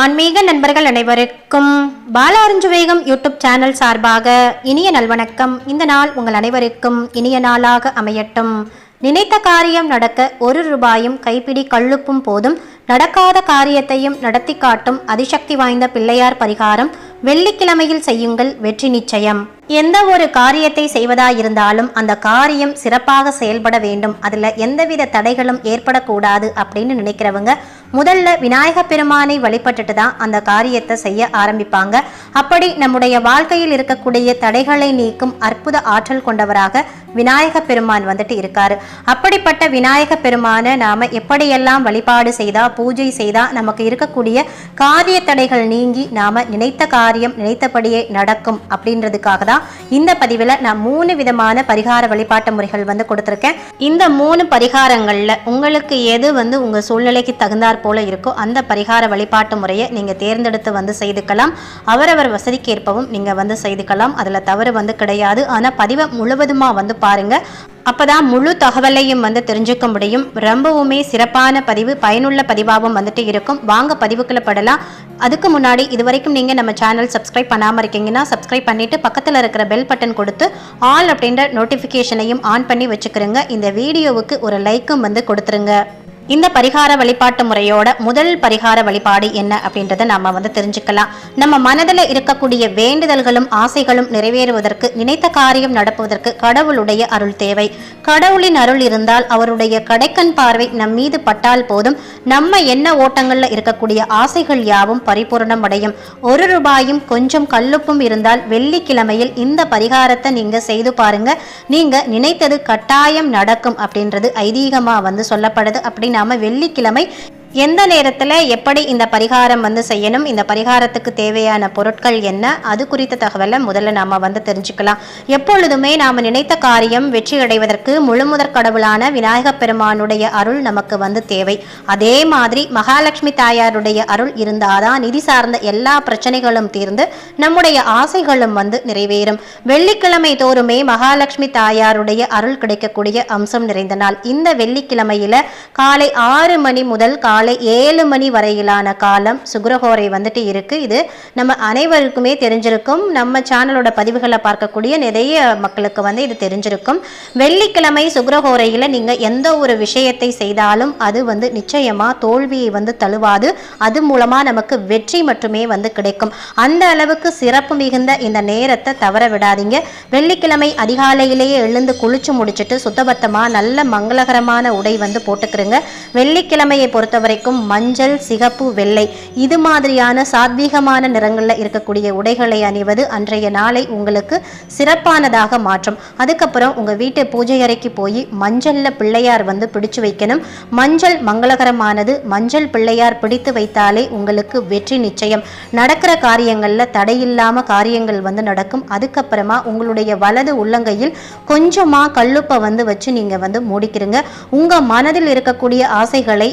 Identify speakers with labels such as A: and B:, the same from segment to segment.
A: ஆன்மீக நண்பர்கள் அனைவருக்கும் பாலாரஞ்சு வேகம் யூடியூப் சேனல் சார்பாக இனிய நல்வணக்கம். இந்த நாள் உங்கள் அனைவருக்கும் இனிய நாளாக அமையட்டும். நினைத்த காரியம் நடக்க ஒரு ரூபாயும் கைப்பிடி கள்ளுப்பும் போதும் நடக்காத காரியத்தையும் நடத்தி காட்டும் அதிசக்தி வாய்ந்த பிள்ளையார் பரிகாரம் வெள்ளிக்கிழமையில் செய்யுங்கள் வெற்றி நிச்சயம். எந்த ஒரு காரியத்தை செய்வதாயிருந்தாலும் அந்த காரியம் சிறப்பாக செயல்பட வேண்டும். அதில் எந்தவித தடைகளும் ஏற்படக்கூடாது அப்படின்னு நினைக்கிறவங்க முதல்ல விநாயக பெருமானை வழிபட்டுட்டு தான் அந்த காரியத்தை செய்ய ஆரம்பிப்பாங்க. அப்படி நம்முடைய வாழ்க்கையில் இருக்கக்கூடிய தடைகளை நீக்கும் அற்புத ஆற்றல் கொண்டவராக விநாயக பெருமான் வந்துட்டு இருக்காரு. அப்படிப்பட்ட விநாயக பெருமானை நாம எப்படியெல்லாம் வழிபாடு செய்தா பூஜை செய்தா நமக்கு இருக்கக்கூடிய காரிய தடைகள் நீங்கி நாம நினைத்த காரியம் நினைத்தபடியே நடக்கும் அப்படின்றதுக்காக தான் இந்த பதிவில் நான் மூணு விதமான பரிகார வழிபாட்டு முறைகள் வந்து கொடுத்துருக்கேன். இந்த மூணு பரிகாரங்கள்ல உங்களுக்கு எது வந்து உங்க சூழ்நிலைக்கு தகுந்தார் போல இருக்கோ அந்த பரிகார வழிபாட்டு முறையை நீங்கள் தேர்ந்தெடுத்து வந்து செய்துக்கலாம். அவரவர் வசதிக்கேற்பவும் நீங்கள் வந்து செய்துக்கலாம். அதுல தவறு வந்து கிடையாது. ஆனால் பதிவை முழுவதுமா வந்து பாருங்க. அப்போதான் முழு தகவலையும் வந்து தெரிஞ்சுக்க முடியும். ரொம்பவுமே சிறப்பான பதிவு பயனுள்ள பதிவாகவும் வந்துட்டு இருக்கும். வாங்க பதிவுக்குள்ள படலாம். அதுக்கு முன்னாடி இது வரைக்கும் நீங்கள் நம்ம சேனல் சப்ஸ்கிரைப் பண்ணாமல் இருக்கீங்கன்னா சப்ஸ்கிரைப் பண்ணிட்டு பக்கத்தில் இருக்கிற பெல் பட்டன் கொடுத்து ஆல் அப்படின்ற நோட்டிஃபிகேஷனையும் ஆன் பண்ணி வச்சுக்கிறோங்க இந்த வீடியோவுக்கு ஒரு லைக்கும் வந்து கொடுத்துருங்க. இந்த பரிகார வழிபாட்டு முறையோட முதல் பரிகார வழிபாடு என்ன அப்படின்றத நம்ம வந்து தெரிஞ்சுக்கலாம். நம்ம மனதில் இருக்கக்கூடிய வேண்டுதல்களும் ஆசைகளும் நிறைவேறுவதற்கு நினைத்த காரியம் நடப்புவதற்கு கடவுளுடைய அருள் தேவை. கடவுளின் அருள் இருந்தால் அவருடைய கடைக்கண் பார்வை நம் மீது பட்டால் போதும். நம்ம என்ன ஓட்டங்கள்ல இருக்கக்கூடிய ஆசைகள் யாவும் பரிபூரணம் அடையும். ஒரு ரூபாயும் கொஞ்சம் கல்லுப்பும் இருந்தால் வெள்ளிக்கிழமையில் இந்த பரிகாரத்தை நீங்க செய்து பாருங்க. நீங்க நினைத்தது கட்டாயம் நடக்கும் அப்படின்றது ஐதீகமா வந்து சொல்லப்படுது. அப்படி நாம வெள்ளிக்கிழமை எந்த நேரத்தில் எப்படி இந்த பரிகாரம் வந்து செய்யணும் இந்த பரிகாரத்துக்கு தேவையான பொருட்கள் என்ன அது குறித்த தகவலை முதல்ல நாம் வந்து தெரிஞ்சுக்கலாம். எப்பொழுதுமே நாம் நினைத்த காரியம் வெற்றி அடைவதற்கு முழுமுதற் கடவுளான விநாயகப் பெருமானுடைய அருள் நமக்கு வந்து தேவை. அதே மாதிரி மகாலட்சுமி தாயாருடைய அருள் இருந்தாதான் நிதி சார்ந்த எல்லா பிரச்சனைகளும் தீர்ந்து நம்முடைய ஆசைகளும் வந்து நிறைவேறும். வெள்ளிக்கிழமை தோறுமே மகாலட்சுமி தாயாருடைய அருள் கிடைக்கக்கூடிய அம்சம் நிறைந்த நாள். இந்த வெள்ளிக்கிழமையில காலை ஆறு மணி முதல் காலை மாலை ஏழு மணி வரையிலான காலம் சுக்ரஹோரை வந்துட்டு இருக்குது இது நம்ம அனைவருக்குமே தெரிஞ்சிருக்கும். நம்ம சேனலோட பதிவுகளை பார்க்கக்கூடிய நிறைய மக்களுக்கு வந்து இது தெரிஞ்சிருக்கும். வெள்ளிக்கிழமை சுக்ரஹோரையில் நீங்கள் எந்த ஒரு விஷயத்தை செய்தாலும் அது வந்து நிச்சயமாக தோல்வியை வந்து தழுவாது. அது மூலமாக நமக்கு வெற்றி மட்டுமே வந்து கிடைக்கும். அந்த அளவுக்கு சிறப்பு மிகுந்த இந்த நேரத்தை தவற விடாதீங்க. வெள்ளிக்கிழமை அதிகாலையிலேயே எழுந்து குளிச்சு முடிச்சுட்டு சுத்தபத்தமாக நல்ல மங்களகரமான உடை வந்து போட்டுக்கிறங்க வெள்ளிக்கிழமையை பொறுத்தவரை வரைக்கும் மஞ்சள் சிகப்பு வெள்ளை. இது மாதிரியான சாத்வீகமான நிறங்களில் இருக்கக்கூடிய உடைகளை அணிவது அன்றைய நாளை உங்களுக்கு சிறப்பானதாக மாற்றும். அதுக்கப்புறம் உங்க வீட்டு பூஜை அறைக்கு போய் மஞ்சள்ல பிள்ளையார் வந்து பிடிச்சு வைக்கணும். மஞ்சள் மங்களகரமானது மஞ்சள் பிள்ளையார் பிடித்து வைத்தாலே உங்களுக்கு வெற்றி நிச்சயம். நடக்கிற காரியங்கள்ல தடையில்லாம காரியங்கள் வந்து நடக்கும். அதுக்கப்புறமா உங்களுடைய வலது உள்ளங்கையில் கொஞ்சமா கல்லுப்பை வந்து வச்சு நீங்க வந்து மூடிக்கிறீங்க உங்க மனதில் இருக்கக்கூடிய ஆசைகளை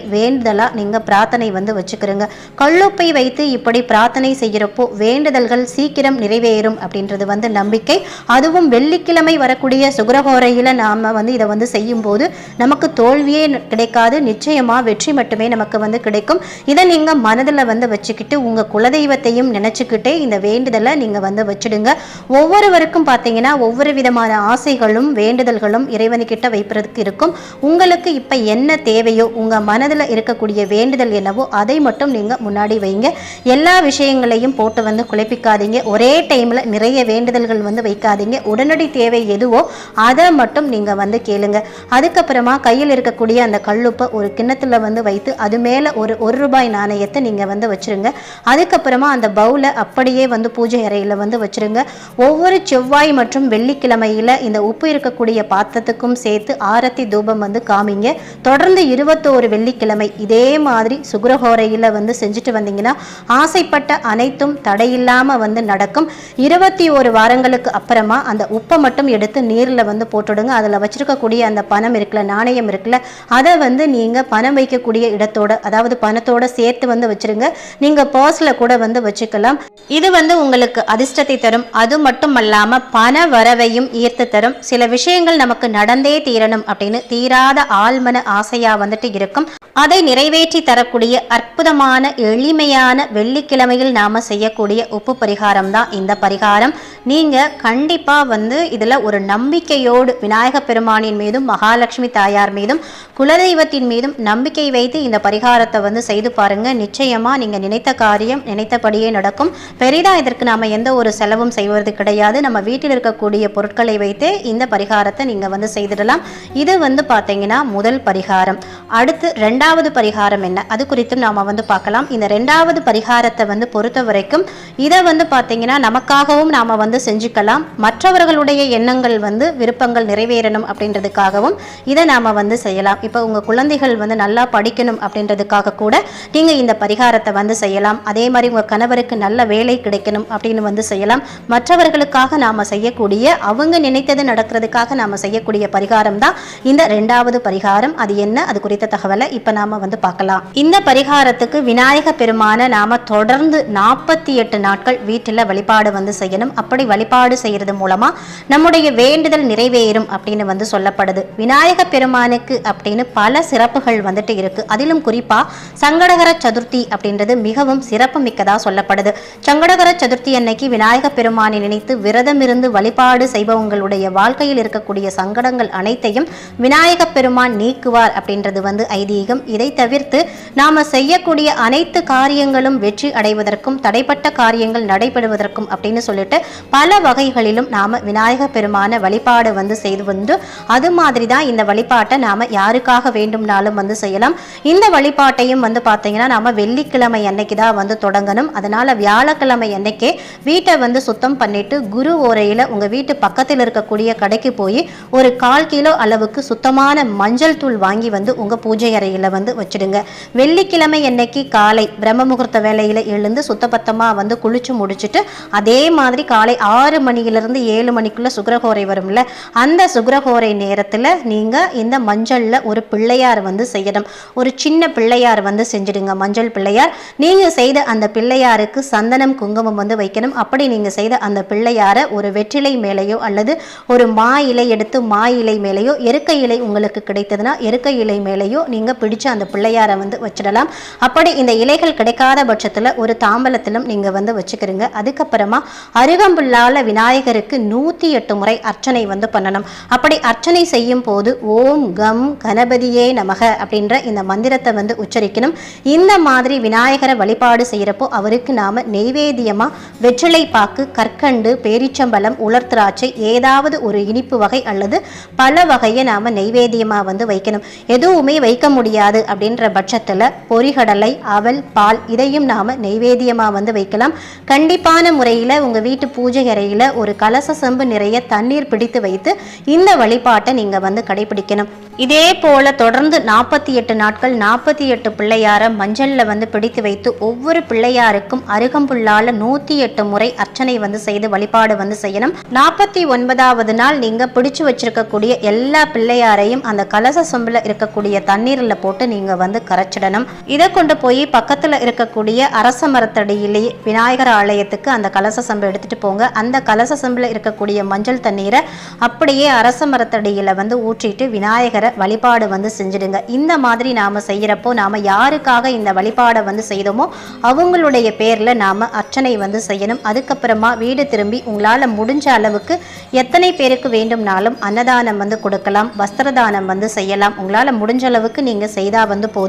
A: வேண்டுதலா நீங்கள் பிரார்த்தனை வந்து வச்சுக்கிறோங்க. கல்லுப்பை வைத்து இப்படி பிரார்த்தனை செய்யறப்போ வேண்டுதல்கள் சீக்கிரம் நிறைவேறும் அப்படின்றது வந்து நம்பிக்கை. அதுவும் வெள்ளிக்கிழமை வரக்கூடிய சுகரகோரையில் நாம் வந்து இதை வந்து செய்யும்போது நமக்கு தோல்வியே கிடைக்காது. நிச்சயமா வெற்றி மட்டுமே நமக்கு வந்து கிடைக்கும். இதை நீங்க மனதில் வந்து வச்சுக்கிட்டு உங்க குலதெய்வத்தையும் நினச்சிக்கிட்டே இந்த வேண்டுதலை நீங்க வந்து வச்சுடுங்க. ஒவ்வொருவருக்கும் பார்த்தீங்கன்னா ஒவ்வொரு விதமான ஆசைகளும் வேண்டுதல்களும் இறைவனுக்கிட்ட வைப்பதற்கு இருக்கும். உங்களுக்கு இப்ப என்ன தேவையோ உங்க மனதில் இருக்கக்கூடிய வேண்டுதல் என்னவோ அதை மட்டும் நீங்கள் முன்னாடி வைங்க. எல்லா விஷயங்களையும் போட்டு வந்து குழப்பிக்காதீங்க. ஒரே டைம்ல நிறைய வேண்டுதல்கள் வந்து வைக்காதீங்க. உடனடி தேவை எதுவோ அதை மட்டும் நீங்கள் வந்து கேளுங்க. அதுக்கப்புறமா கையில் இருக்கக்கூடிய அந்த கல்லுப்பை ஒரு கிண்ணத்தில் வந்து வைத்து அது மேலே ஒரு ஒரு ரூபாய் நாணயத்தை நீங்கள் வந்து வச்சிருங்க. அதுக்கப்புறமா அந்த பவுலை அப்படியே வந்து பூஜை அறையில் வந்து வச்சிருங்க. ஒவ்வொரு செவ்வாய் மற்றும் வெள்ளிக்கிழமையில இந்த உப்பு இருக்கக்கூடிய பாத்திரத்துக்கும் சேர்த்து ஆரத்தி தூபம் வந்து காமிங்க. தொடர்ந்து இருபத்தோரு வெள்ளிக்கிழமை இதே இதே மாதிரி சுக்ரஹோரையில வந்து செஞ்சுட்டு வந்தீங்கன்னா ஆசைப்பட்ட அனைத்தும் தடையில்லாமல் வந்து நடக்கும். இருபத்தி ஒரு வாரங்களுக்கு அப்புறமா அந்த உப்பை மட்டும் எடுத்து நீரில் வந்து போட்டுடுங்க. அதில் வச்சுருக்கக்கூடிய அந்த பணம் இருக்குல்ல நாணயம் இருக்குல்ல அதை வந்து நீங்கள் பணம் வைக்கக்கூடிய இடத்தோட அதாவது பணத்தோட சேர்த்து வந்து வச்சுருங்க. நீங்கள் பர்ஸில் கூட வந்து வச்சுக்கலாம். இது வந்து உங்களுக்கு அதிர்ஷ்டத்தை தரும். அது மட்டும் அல்லாம பண வரவையும் ஈர்த்து தரும். சில விஷயங்கள் நமக்கு நடந்தே தீரணும் அப்படின்னு தீராத ஆழ்மன ஆசையாக வந்துட்டு இருக்கும். அதை நிறைவே நிறைவேற்றி தரக்கூடிய அற்புதமான எளிமையான வெள்ளிக்கிழமையில் நாம செய்யக்கூடிய உப்பு பரிகாரம் தான் இந்த பரிகாரம். நீங்கள் கண்டிப்பாக வந்து இதில் ஒரு நம்பிக்கையோடு விநாயக பெருமானின் மீதும் மகாலட்சுமி தாயார் மீதும் குலதெய்வத்தின் மீதும் நம்பிக்கை வைத்து இந்த பரிகாரத்தை வந்து செய்து பாருங்க. நிச்சயமாக நீங்கள் நினைத்த காரியம் நினைத்தபடியே நடக்கும். பெரிதா இதற்கு நாம எந்த ஒரு செலவும் செய்வது கிடையாது. நம்ம வீட்டில் இருக்கக்கூடிய பொருட்களை வைத்து இந்த பரிகாரத்தை நீங்கள் வந்து செய்திடலாம். இது வந்து பார்த்தீங்கன்னா முதல் பரிகாரம். அடுத்து ரெண்டாவது பரிகாரம். என்ன? அது குறித்தும் நாம் வந்து பார்க்கலாம். இந்த ரெண்டாவது பரிகாரத்தை வந்து பொறுத்த வரைக்கும் இதை வந்து பார்த்தீங்கன்னா நமக்காகவும் நாம வந்து செஞ்சுக்கலாம். மற்றவர்களுடைய எண்ணங்கள் வந்து விருப்பங்கள் நிறைவேறணும் அப்படின்றதுக்காகவும் இதை நாம் வந்து செய்யலாம். இப்போ உங்க குழந்தைகள் வந்து நல்லா படிக்கணும் அப்படின்றதுக்காக கூட நீங்க இந்த பரிகாரத்தை வந்து செய்யலாம். அதே மாதிரி உங்க கணவருக்கு நல்ல வேலை கிடைக்கணும் அப்படின்னு வந்து செய்யலாம். மற்றவர்களுக்காக நாம செய்யக்கூடிய அவங்க நினைத்தது நடக்கிறதுக்காக நாம செய்யக்கூடிய பரிகாரம் தான் இந்த ரெண்டாவது பரிகாரம். அது என்ன? அது குறித்த தகவலை இப்ப நாம வந்து பார்க்கலாம். இந்த பரிகாரத்துக்கு விநாயக பெருமான நாம தொடர்ந்து நாற்பத்தி எட்டு நாட்கள் வீட்டில் வழிபாடு வந்து செய்யணும். அப்படி வழிபாடு செய்யறது மூலமா நம்முடைய வேண்டுதல் நிறைவேறும் அப்படின்னு வந்து சொல்லப்படுது. விநாயக பெருமானுக்கு அப்படின்னு பல சிறப்புகள் வந்துட்டு இருக்கு. அதிலும் குறிப்பா சங்கடகர சதுர்த்தி அப்படின்றது மிகவும் சிறப்பு மிக்கதா சொல்லப்படுது. சங்கடகர சதுர்த்தி அன்னைக்கு விநாயக பெருமானை நினைத்து விரதம் இருந்து வழிபாடு செய்பவங்களுடைய வாழ்க்கையில் இருக்கக்கூடிய சங்கடங்கள் அனைத்தையும் விநாயக பெருமான் நீக்குவார் அப்படின்றது வந்து ஐதீகம். இதை தவிர தவிர்த்து நாம செய்யக்கூடிய அனைத்து காரியங்களும் வெற்றி அடைவதற்கும் தடைப்பட்ட காரியங்கள் நடைபெறுவதற்கும் அப்படின்னு சொல்லிட்டு பல வகைகளிலும் நாம விநாயக பெருமான வழிபாடு வந்து செய்து வந்து அது மாதிரி தான் இந்த வழிபாட்டை நாம யாருக்காக வேண்டும்னாலும் வந்து செய்யலாம். இந்த வழிபாட்டையும் வந்து பார்த்தீங்கன்னா நாம வெள்ளிக்கிழமை அன்னைக்கு தான் வந்து தொடங்கணும். அதனால வியாழக்கிழமை அன்னைக்கே வீட்டை வந்து சுத்தம் பண்ணிட்டு குரு ஓரையில உங்க வீட்டு பக்கத்தில் இருக்கக்கூடிய கடைக்கு போய் ஒரு கால் கிலோ அளவுக்கு சுத்தமான மஞ்சள் தூள் வாங்கி வந்து உங்க பூஜை அறையில வந்து வச்சிடுங்க. வெள்ளிக்கிழமை என்னைக்கு காலை பிரம்ம முகூர்த்த வேலையில் எழுந்து சுத்தபத்தமாக வந்து குளிச்சு முடிச்சுட்டு அதே மாதிரி காலை ஆறு மணியிலிருந்து ஏழு மணிக்குள்ள சுக்கரஹோரை வரும்ல அந்த சுக்கரஹோரை நேரத்துல நீங்க இந்த மஞ்சள்ல ஒரு பிள்ளையார் வந்து செய்யணும். ஒரு சின்ன பிள்ளையார் வந்து செஞ்சிடுங்க மஞ்சள் பிள்ளையார். நீங்க செய்த அந்த பிள்ளையாருக்கு சந்தனம் குங்குமம் வந்து வைக்கணும். அப்படி நீங்க செய்த அந்த பிள்ளையாரை ஒரு வெற்றிலை மேலேயோ அல்லது ஒரு மா இலை எடுத்து மா இலை மேலேயோ எருக்க இலை உங்களுக்கு கிடைத்ததுன்னா எருக்க இலை மேலேயோ நீங்க பிடிச்ச அந்த பிள்ளையார் வந்து வச்சிடலாம். அப்படி இந்த இலைகள் கிடைக்காத பட்சத்தில் ஒரு தாம்பலத்திலும் நீங்கள் வந்து வச்சுக்கிறீங்க அதுக்கப்புறமா அருகம்புல்லால விநாயகருக்கு நூற்றி எட்டு முறை அர்ச்சனை வந்து பண்ணணும். அப்படி அர்ச்சனை செய்யும் போது ஓம் கம் கணபதியே நமக அப்படின்ற இந்த மந்திரத்தை வந்து உச்சரிக்கணும். இந்த மாதிரி விநாயகரை வழிபாடு செய்கிறப்போ அவருக்கு நாம் நெய்வேத்தியமா வெற்றிலை பாக்கு கற்கண்டு பேரிச்சம்பழம் உலர் திராட்சை ஏதாவது ஒரு இனிப்பு வகை அல்லது பல வகையை நாம் நெய்வேத்தியமா வந்து வைக்கணும். எதுவுமே வைக்க முடியாது அப்படின்ற அப்படின்ற பட்சத்தில் பொறிகடலை அவல் பால் இதையும் நாம் நெய்வேத்தியமா வந்து வைக்கலாம். கண்டிப்பான முறையில் உங்கள் வீட்டு பூஜை அறையில் ஒரு கலச செம்பு நிறைய தண்ணீர் பிடித்து வைத்து இந்த வழிபாட்டை நீங்கள் வந்து கடைபிடிக்கணும். இதே போல தொடர்ந்து நாற்பத்தி எட்டு நாட்கள் நாற்பத்தி எட்டு பிள்ளையார மஞ்சள்ல வந்து பிடித்து வைத்து ஒவ்வொரு பிள்ளையாருக்கும் அருகம்புல்லால நூத்தி எட்டு முறை அர்ச்சனை வந்து செய்து வழிபாடு வந்து செய்யணும். நாற்பத்தி ஒன்பதாவது நாள் நீங்க பிடிச்சு வச்சிருக்கக்கூடிய எல்லா பிள்ளையாரையும் அந்த கலச சொம்பில் இருக்கக்கூடிய தண்ணீரில் போட்டு நீங்க வந்து கரைச்சிடணும். இதை கொண்டு போய் பக்கத்துல இருக்கக்கூடிய அரச மரத்தடியிலேயே விநாயகர் ஆலயத்துக்கு அந்த கலச சம்பு எடுத்துட்டு போங்க. அந்த கலச சம்பில் இருக்கக்கூடிய மஞ்சள் தண்ணீரை அப்படியே அரச மரத்தடியில வந்து ஊற்றிட்டு விநாயகரை வழிபாடு வந்து செஞ்சிடுங்க. இந்த மாதிரி நாம செய்யறப்போ நாம யாருக்காக இந்த வழிபாடை வந்து செய்தோமோ அவங்களுடைய பேர்ல நாம அர்ச்சனை வந்து செய்யணும். அதுக்கப்புறமா வீடு திரும்பி உங்களால முடிஞ்ச அளவுக்கு எத்தனை பேருக்கு வேண்டும்னாலும் அன்னதானம் வந்து கொடுக்கலாம் வஸ்திரதானம் வந்து செய்யலாம். உங்களால முடிஞ்ச அளவுக்கு நீங்க செய்தா வந்து போதும்.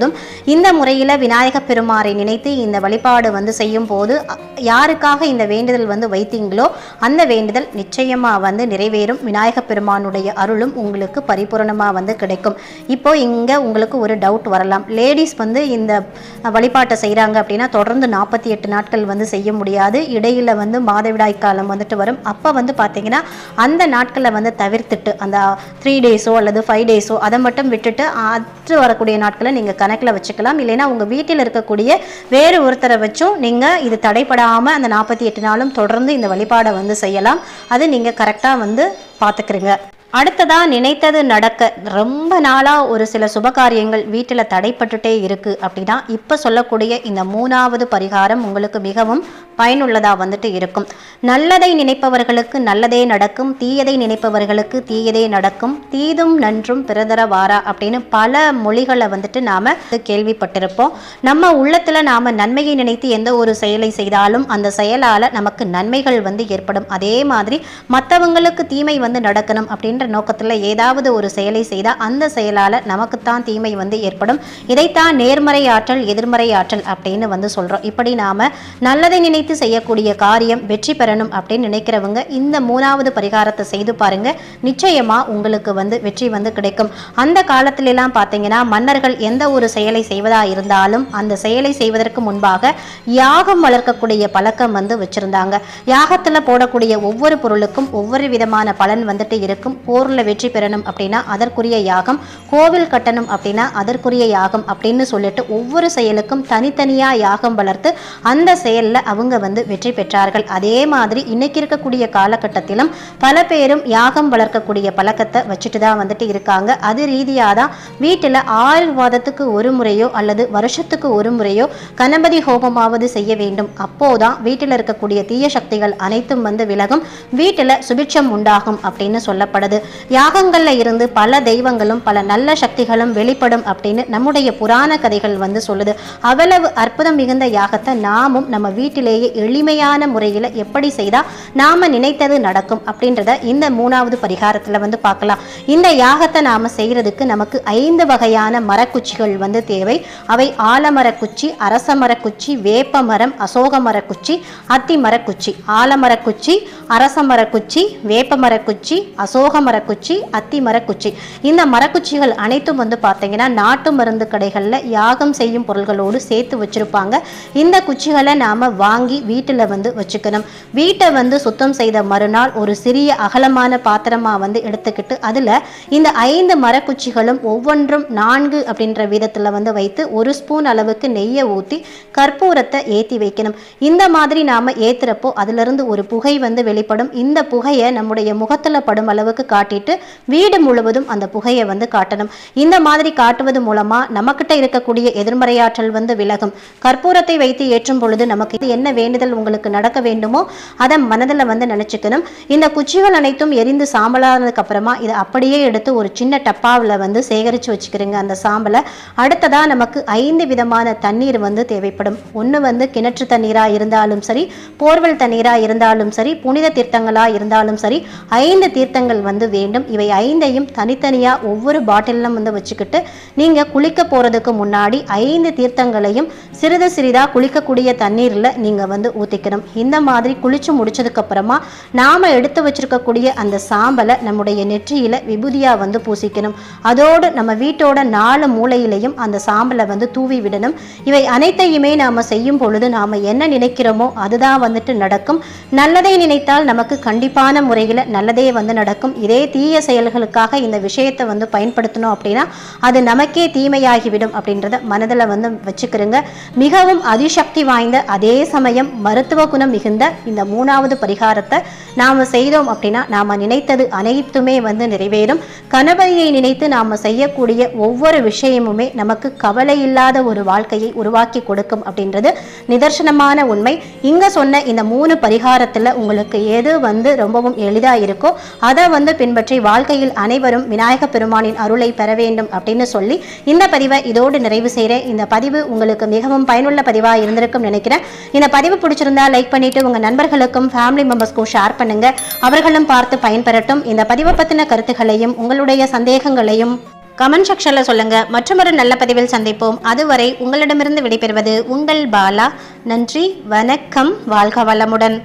A: இந்த முறையில் விநாயக பெருமாரை நினைத்து இந்த வழிபாடு வந்து செய்யும் போது யாருக்காக இந்த வேண்டுதல் வந்து வைத்தீங்களோ அந்த வேண்டுதல் நிச்சயமா வந்து நிறைவேறும். விநாயக பெருமானுடைய அருளும் உங்களுக்கு பரிபூரணமா வந்து கிடைக்கும். இப்போ இங்க உங்களுக்கு ஒரு டவுட் வரலாம். லேடிஸ் வந்து இந்த வழிபாட்டை செய்கிறாங்க அப்படின்னா தொடர்ந்து நாற்பத்தி எட்டு நாட்கள் வந்து செய்ய முடியாது. இடையில வந்து மாதவிடாய் காலம் வந்துட்டு வரும். அப்போ வந்து பார்த்தீங்கன்னா அந்த நாட்களை வந்து தவிர்த்துட்டு அந்த த்ரீ டேஸோ அல்லது ஃபைவ் டேஸோ அதை மட்டும் விட்டுட்டு அற்று வரக்கூடிய நாட்களை நீங்கள் கணக்கில் வச்சுக்கலாம். இல்லைன்னா உங்கள் வீட்டில் இருக்கக்கூடிய வேறு ஒருத்தரை வச்சும் நீங்கள் இது தடைப்படாமல் அந்த நாற்பத்தி எட்டு நாளும் தொடர்ந்து இந்த வழிபாடை வந்து செய்யலாம். அது நீங்கள் கரெக்டாக வந்து பார்த்துக்கிறீங்க அடுத்ததா நினைத்தது நடக்க ரொம்ப நாளாக ஒரு சில சுபகாரியங்கள் வீட்டில் தடைப்பட்டுட்டே இருக்கு அப்படின்னா இப்போ சொல்லக்கூடிய இந்த மூணாவது பரிகாரம் உங்களுக்கு மிகவும் பயனுள்ளதாக வந்துட்டு இருக்கும். நல்லதை நினைப்பவர்களுக்கு நல்லதே நடக்கும் தீயதை நினைப்பவர்களுக்கு தீயதே நடக்கும் தீதும் நன்றும் பிறதர வாரா அப்படின்னு பல மொழிகளை வந்துட்டு நாம கேள்விப்பட்டிருப்போம். நம்ம உள்ளத்துல நாம நன்மையை நினைத்து எந்த ஒரு செயலை செய்தாலும் அந்த செயலால் நமக்கு நன்மைகள் வந்து ஏற்படும். அதே மாதிரி மற்றவங்களுக்கு தீமை வந்து நடக்கணும் அப்படின்னு என்ற நோக்கத்தில் ஏதாவது ஒரு செயலை செய்தால் அந்த செயலால் நமக்குத்தான் தீமை வந்து ஏற்படும். இதைத்தான் நேர்மறை ஆற்றல் எதிர்மறை ஆற்றல் அப்படின்னு வந்து சொல்கிறோம் இப்படி நாம நல்லதை நினைத்து செய்யக்கூடிய காரியம் வெற்றி பெறணும் அப்படின்னு நினைக்கிறவங்க இந்த மூணாவது பரிகாரத்தை செய்து பாருங்க. நிச்சயமா உங்களுக்கு வந்து வெற்றி வந்து கிடைக்கும். அந்த காலத்திலெல்லாம் பார்த்தீங்கன்னா மன்னர்கள் எந்த ஒரு செயலை செய்வதா இருந்தாலும் அந்த செயலை செய்வதற்கு முன்பாக யாகம் வளர்க்கக்கூடிய பழக்கம் வந்து வச்சிருந்தாங்க. யாகத்தில் போடக்கூடிய ஒவ்வொரு பொருளுக்கும் ஒவ்வொரு விதமான பலன் வந்துட்டு இருக்கும். போரில் வெற்றி பெறணும் அப்படின்னா அதற்குரிய யாகம் கோவில் கட்டணும் அப்படின்னா அதற்குரிய யாகம் அப்படின்னு சொல்லிட்டு ஒவ்வொரு செயலுக்கும் தனித்தனியா யாகம் வளர்த்து அந்த செயல்ல அவங்க வந்து வெற்றி பெற்றார்கள். அதே மாதிரி இன்னைக்கு இருக்கக்கூடிய காலகட்டத்திலும் பல பேரும் யாகம் வளர்க்கக்கூடிய பழக்கத்தை வச்சுட்டு தான் வந்துட்டு இருக்காங்க. அது ரீதியாக தான் வீட்டில் ஆயுர்வாதத்துக்கு ஒரு முறையோ அல்லது வருஷத்துக்கு ஒரு முறையோ கணபதி ஹோமமாவது செய்ய வேண்டும். அப்போதான் வீட்டில் இருக்கக்கூடிய தீய சக்திகள் அனைத்தும் வந்து விலகும். வீட்டில் சுபிட்சம் உண்டாகும் அப்படின்னு சொல்லப்படுது. யாகங்கள்ல இருந்து பல தெய்வங்களும் பல நல்ல சக்திகளும் வெளிப்படும் அப்படின்னு நம்முடைய புராண கதைகள் வந்து சொல்லுது. அவ்வளவு அற்புதம் மிகுந்த யாகத்தை நாமும் நம்ம வீட்டிலேயே எளிமையான முறையில் எப்படி செய்தால் நாம் நினைத்தது நடக்கும் அப்படின்றத இந்த மூணாவது பரிகாரத்தில் வந்து பார்க்கலாம். இந்த யாகத்தை நாம செய்யறதுக்கு நமக்கு ஐந்து வகையான மரக்குச்சிகள் வந்து தேவை. அவை ஆலமரக்குச்சி அரச மரக்குச்சி வேப்ப மரம் அசோக மரக்குச்சி அத்தி மரக்குச்சி ஆலமரக்குச்சி அரச மரக்குச்சி வேப்ப மரக்குச்சி அசோக மரக்குச்சி அத்தி மரக்குச்சி. இந்த மரக்குச்சிகள் அனைத்தும் வந்து பார்த்தீங்கன்னா நாட்டு மருந்து கடைகளில் யாகம் செய்யும் பொருள்களோடு சேர்த்து வச்சிருப்பாங்க. இந்த குச்சிகளை நாம வாங்கி வீட்டில் வந்து வச்சுக்கணும். வீட்டை வந்து சுத்தம் செய்த மறுநாள் ஒரு சிறிய அகலமான பாத்திரமா வந்து எடுத்துக்கிட்டு அதில் இந்த ஐந்து மரக்குச்சிகளும் ஒவ்வொன்றும் நான்கு அப்படின்ற விதத்தில் வந்து வைத்து ஒரு ஸ்பூன் அளவுக்கு நெய்யை ஊற்றி கற்பூரத்தை ஏற்றி வைக்கணும். இந்த மாதிரி நாம ஏத்துறப்போ அதிலிருந்து ஒரு புகை வந்து வெளிப்படும். இந்த புகையை நம்முடைய முகத்தில் படும் அளவுக்கு காட்டிட்டு வீடு முழுவதும் அந்த புகையை வந்து காட்டணும். இந்த மாதிரி காட்டுவது மூலமா நமக்கிட்ட இருக்கக்கூடிய எதிர்மறையாற்றல் வந்து விலகும். கற்பூரத்தை வைத்து ஏற்றும் பொழுது நமக்கு என்ன வேண்டுதல் உங்களுக்கு நடக்க வேண்டுமோ அதை மனதில் வந்து நினைச்சுக்கணும். இந்த குச்சிகள் அனைத்தும் எரிந்து சாம்பலானதுக்கு அப்புறமா இதை அப்படியே எடுத்து ஒரு சின்ன டப்பாவில் வந்து சேகரித்து வச்சுக்கிறீங்க. அந்த சாம்பலை. அடுத்ததா நமக்கு ஐந்து விதமான தண்ணீர் வந்து தேவைப்படும். ஒன்று வந்து கிணற்று தண்ணீராக இருந்தாலும் சரி போர்வல் தண்ணீராக இருந்தாலும் சரி புனித தீர்த்தங்களாக இருந்தாலும் சரி ஐந்து தீர்த்தங்கள் வந்து வேண்டும். இவை ஐந்தையும் தனித்தனியாக ஒவ்வொரு பாட்டிலும் வந்து வச்சுக்கிட்டு நீங்கள் குளிக்க போகிறதுக்கு முன்னாடி ஐந்து தீர்த்தங்களையும் சிறிது சிறிதாக குளிக்கக்கூடிய தண்ணீரில் நீங்கள் வந்து ஊற்றிக்கணும் இந்த மாதிரி குளிச்சு முடிச்சதுக்கு அப்புறமா நாம் எடுத்து வச்சிருக்கக்கூடிய அந்த சாம்பலை நம்முடைய நெற்றியில் விபூதியாக வந்து பூசிக்கணும். அதோடு நம்ம வீட்டோட நாலு மூலையிலையும் அந்த சாம்பலை வந்து தூவி விடணும். இவை அனைத்தையுமே நாம் செய்யும் பொழுது நாம் என்ன நினைக்கிறோமோ அதுதான் வந்துட்டு நடக்கும். நல்லதை நினைத்தால் நமக்கு கண்டிப்பான முறையில் நல்லதே வந்து நடக்கும். இதே தீய செயல்களுக்காக இந்த விஷயத்தை வந்து பயன்படுத்தணும் அப்படின்னா அது நமக்கே தீமையாகிவிடும் அப்படின்றத மனதில் வந்து வச்சுக்கிறோங்க. மிகவும் அதிசக்தி வாய்ந்த அதே சமயம் மருத்துவ குணம் மிகுந்த இந்த மூணாவது பரிகாரத்தை நாம் செய்தோம் அப்படின்னா நாம் நினைத்தது அனைத்துமே வந்து நிறைவேறும். கணபதியை நினைத்து நாம் செய்யக்கூடிய ஒவ்வொரு விஷயமுமே நமக்கு கவலை இல்லாத ஒரு வாழ்க்கையை உருவாக்கி கொடுக்கும் அப்படின்றது நிதர்சனமான உண்மை. இங்கே சொன்ன இந்த மூணு பரிகாரத்தில் உங்களுக்கு எது வந்து ரொம்பவும் எளிதாக இருக்கோ அதை வந்து பின்பற்றி வாழ்க்கையில் அனைவரும் விநாயக பெருமானின் அருளை பெற வேண்டும் அப்படின்னு சொல்லி இந்த பதிவை இதோடு நிறைவு செய்கிறேன் இந்த பதிவு உங்களுக்கு மிகவும் பயனுள்ள பதிவாக இருந்திருக்கும் நினைக்கிறேன். இந்த பதிவு பிடிச்சிருந்தா லைக் பண்ணிட்டு உங்க நண்பர்களுக்கும் ஃபேமிலி மெம்பர்ஸ்க்கும் ஷேர் பண்ணுங்க. அவர்களும் பார்த்து பயன்பெறட்டும். இந்த பதிவை பற்றின கருத்துக்களையும் உங்களுடைய சந்தேகங்களையும் கமெண்ட் செக்ஷனில் சொல்லுங்க. மற்றொரு நல்ல பதிவில் சந்திப்போம். அதுவரை உங்களிடமிருந்து விடைபெறுவது உங்கள் பாலா. நன்றி வணக்கம். வாழ்க வளமுடன்.